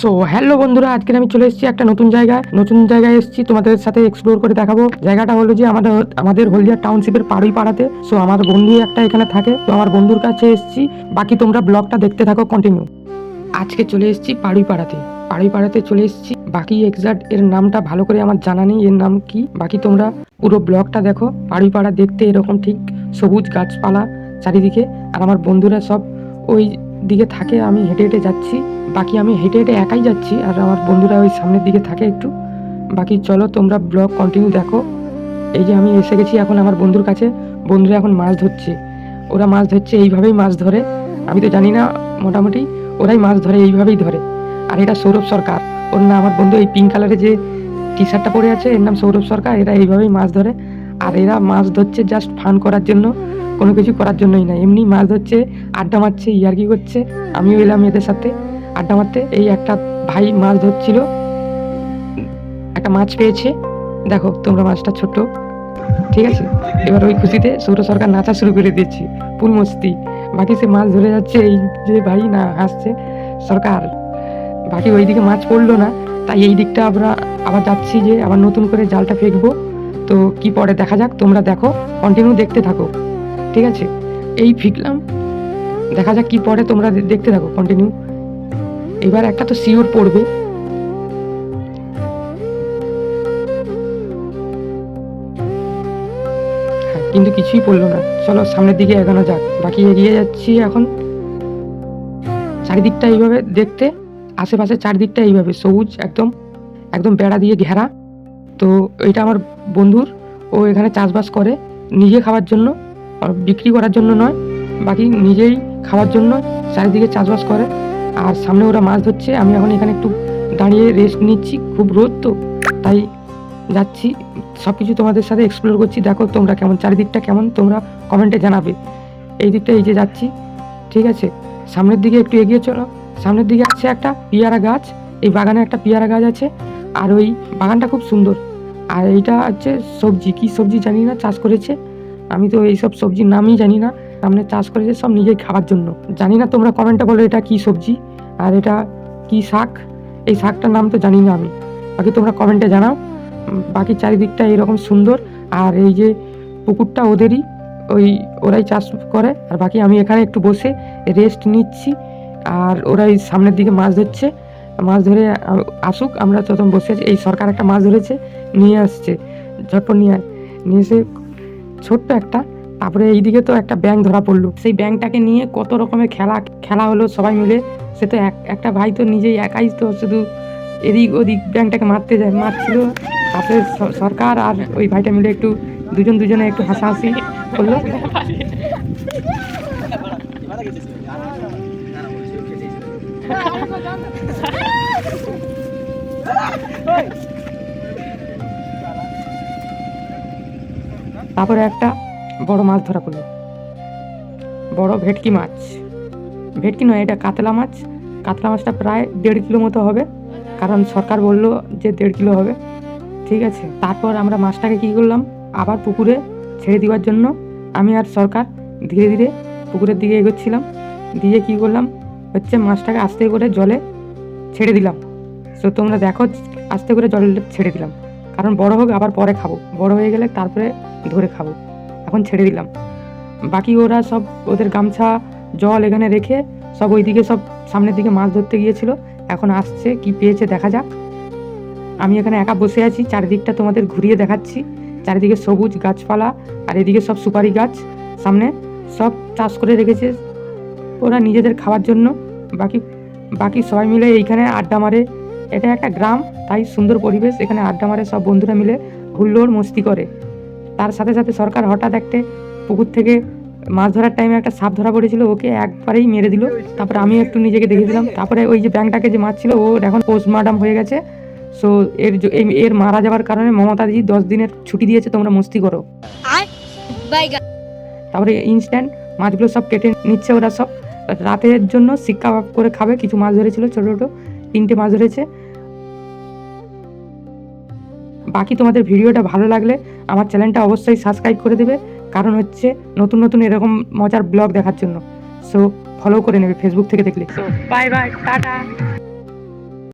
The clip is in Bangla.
সো হ্যালো বন্ধুরা, আজকে আমি চলে এসেছি একটা নতুন জায়গায়। নতুন জায়গায় এসেছি তোমাদের সাথে এক্সপ্লোর করে দেখাবো। জায়গাটা হলো যে আমাদের আমাদের হলদিয়া টাউনশিপের পাড়ুই পাড়াতে। সো আমার বন্ধু একটা এখানে থাকে। তো আমার বন্ধুর কাছে এসেছি। বাকি তোমরা ব্লগটা দেখতে থাকো কন্টিনিউ আজকে চলে এসেছি পাড়ুই পাড়াতে। পাড়ুই পাড়াতে চলে এসেছি। বাকি এক্সাক্ট এর নামটা ভালো করে আমার জানা নেই, এর নাম কি? বাকি তোমরা পুরো ব্লগটা দেখো। পাড়ুই পাড়া দেখতে এরকম ঠিক সবুজ গাছপালা চারিদিকে। আর আমার বন্ধুরা সব ওই দিকে থাকে, আমি হেঁটে হেঁটে যাচ্ছি। বাকি আমি হেঁটে হেঁটে একাই যাচ্ছি, আর আমার বন্ধুরা ওই সামনের দিকে থাকে একটু। বাকি চলো তোমরা ব্লগ কন্টিনিউ দেখো। এই যে আমি এসে গেছি এখন আমার বন্ধুর কাছে। বন্ধুরা এখন মাছ ধরছে। ওরা মাছ ধরছে, এইভাবেই মাছ ধরে। আমি তো জানি না মোটামুটি, ওরাই মাছ ধরে, এইভাবেই ধরে। আর এটা সৌরভ সরকার। ওর না আমার বন্ধু, এই পিঙ্ক কালারের যে টি শার্টটা পরে আছে, এর নাম সৌরভ সরকার। এরা এইভাবেই মাছ ধরে। আর এরা মাছ ধরছে জাস্ট ফান করার জন্য। কোনো কিছু করার জন্যই না এমনি মাছ ধরছে, আড্ডা মারছে, ইয়ার্কি করছে। আমিও এলাম এদের সাথে, আড্ডা মারতে। এই একটা ভাই মাছ ধরছিল, একটা মাছ পেয়েছে। দেখো, তোমরা মাছটা ছোট, ঠিক আছে? এবার ওই খুশিতে সৌর সরকার নাচা শুরু করে দিয়েছে, ফুল মস্তি। বাকি সে মাছ ধরে যাচ্ছে, এই যে ভাই না হাসছে সরকার, বাকি ওই দিকে মাছ পড়ল না, তাই এই দিকটা আমরা আবার যাচ্ছি যে আবার নতুন করে জালটা ফেকবো। তো কি পরে দেখা যাক, তোমরা দেখো কন্টিনিউ দেখতে থাকো। ঠিক আছে? এই ফিকলাম দেখা যাক কি পরে তোমরা দেখতে থাকো কন্টিনিউ এবার একটা তো শিওর পড়বে। হ্যাঁ কিন্তু কিছুই পড়ল না। চলো, সামনের দিকে এগোনো যাক। বাকি এগিয়ে যাচ্ছি এখন। চারিদিকটা এইভাবে দেখতে, আশেপাশে চারিদিকটা এইভাবে, সবুজ একদম একদম বেড়া দিয়ে ঘেরা। তো, এটা আমার বন্ধুর, ও এখানে চাষবাস করে নিজে খাওয়ার জন্য। বিক্রি করার জন্য নয়, বাকি নিজেই খাওয়ার জন্য চারিদিকে চাষবাস করে। আর সামনে ওরা মাছ ধরছে, আমি এখন এখানে একটু দাঁড়িয়ে রেস্ট নিচ্ছি, খুব রোদ তো, তাই যাচ্ছি। সব কিছু তোমাদের সাথে এক্সপ্লোর করছি, দেখো তোমরা কেমন, চারিদিকটা কেমন, তোমরা কমেন্টে জানাবে। এই দিকটা এই যে যাচ্ছি, ঠিক আছে? সামনের দিকে একটু এগিয়ে চলো, সামনের দিকে আছে একটা পিয়ারা গাছ, এই বাগানে একটা পিয়ারা গাছ আছে, আর ওই বাগানটা খুব সুন্দর। আর এইটা হচ্ছে সবজি, কি সবজি জানি না, চাষ করেছে। আমি তো এইসব সবজির নামই জানি না। সামনে চাষ করেছে সব নিজেই খাওয়ার জন্য। জানি না তোমরা কমেন্টে বলো এটা কি সবজি আর এটা কি শাক। এই শাকটার নাম তো জানি না আমি। বাকি তোমরা কমেন্টে জানাও। বাকি চারিদিকটা এরকম সুন্দর। আর এই যে পুকুরটা ওদেরই, ওই ওরাই চাষ করে। আর বাকি আমি এখানে একটু বসে রেস্ট নিচ্ছি। আর ওরাই সামনের দিকে মাছ ধরছে। মাছ ধরে আসুক, আমরা তখন বসে আছি। এই সরকার একটা মাছ ধরেছে, নিয়ে আসছে। ঝটপট নিয়ে আয়। নিয়ে এসে ছোট্ট একটা। তারপরে এইদিকে তো একটা ব্যাংক ধরা পড়ল। সেই ব্যাংকটাকে নিয়ে কত রকমের খেলা খেলা হলো সবাই মিলে। সে তো এক একটা ভাই তো নিজেই একাই তো শুধু এদিক ওদিক ব্যাংকটাকে মারতে যায় মারছিল। তারপরে স- সরকার আর ওই ভাইটা মিলে একটু দুজন দুজনে একটু হাসাহাসি করল। তারপরে একটা বড় মাছ ধরা পড়ল। বড় ভেটকি মাছ। ভেটকি নয়, এটা কাতলা মাছ। কাতলা মাছটা প্রায় দেড় কিলো মতো হবে। কারণ সরকার বলল যে দেড় কিলো হবে। ঠিক আছে, তারপর আমরা মাছটাকে কী করলাম? আবার পুকুরে ছেড়ে দেওয়ার জন্য আমি আর সরকার ধীরে ধীরে পুকুরের দিকে এগোচ্ছিলাম। দিয়ে কী করলাম? হচ্ছে মাছটাকে আস্তে করে জলে ছেড়ে দিলাম। তো তোমরা দেখো, আস্তে করে জলে ছেড়ে দিলাম। কারণ বড় হোক, আবার পরে খাব। বড় হয়ে গেলে তারপরে ধরে খাব। এখন ছেড়ে দিলাম। বাকি ওরা সব ওদের গামছা, জল এখানে রেখে সব ওইদিকে সব সামনের দিকে মাছ ধরতে গিয়েছিল। এখন আসছে, কি পেয়েছে দেখা যাক। আমি এখানে একা বসে আছি, চারিদিকটা তোমাদের ঘুরিয়ে দেখাচ্ছি। চারিদিকে সবুজ গাছপালা, আর এদিকে সব সুপারি গাছ। সামনে সব চাষ করে রেখেছে ওরা নিজেদের খাওয়ার জন্য। বাকি বাকি সবাই মিলে এইখানে আড্ডা মারে। এটা একটা গ্রাম তাই সুন্দর পরিবেশ। এখানে আড্ডা মারে সব বন্ধুরা মিলে হুল্লোড় মস্তি করে। তার সাথে সাথে সরকার হঠাৎ একটা পুকুর থেকে মাছ ধরার টাইমে একটা সাপ ধরা পড়েছিল ওকে একবারেই মেরে দিল। তারপরে আমি একটু নিজেকে দেখে দিলাম। তারপরে ওই যে ব্যাংকটাকে যে মাছ ছিল ও এখন পোস্টমার্টাম হয়ে গেছে। সো এর এর মারা যাওয়ার কারণে মমতা দিদি দশ দিনের ছুটি দিয়েছে তোমরা মস্তি করো। তারপরে ইনস্ট্যান্ট মাছগুলো সব কেটে নিচ্ছে ওরা সব। রাতের জন্য শিক্ষা করে খাবে কিছু মাছ ধরেছিল ছোটো ছোটো। তিনটে মাছ ধরেছে। বাকি তোমাদের ভিডিওটা ভালো লাগলে আমার চ্যানেলটা অবশ্যই সাবস্ক্রাইব করে দেবে, কারণ হচ্ছে নতুন নতুন এরকম মজার ব্লগ দেখার জন্য। সো ফলো করে নেবে ফেসবুক থেকে দেখলে। Bye bye tata.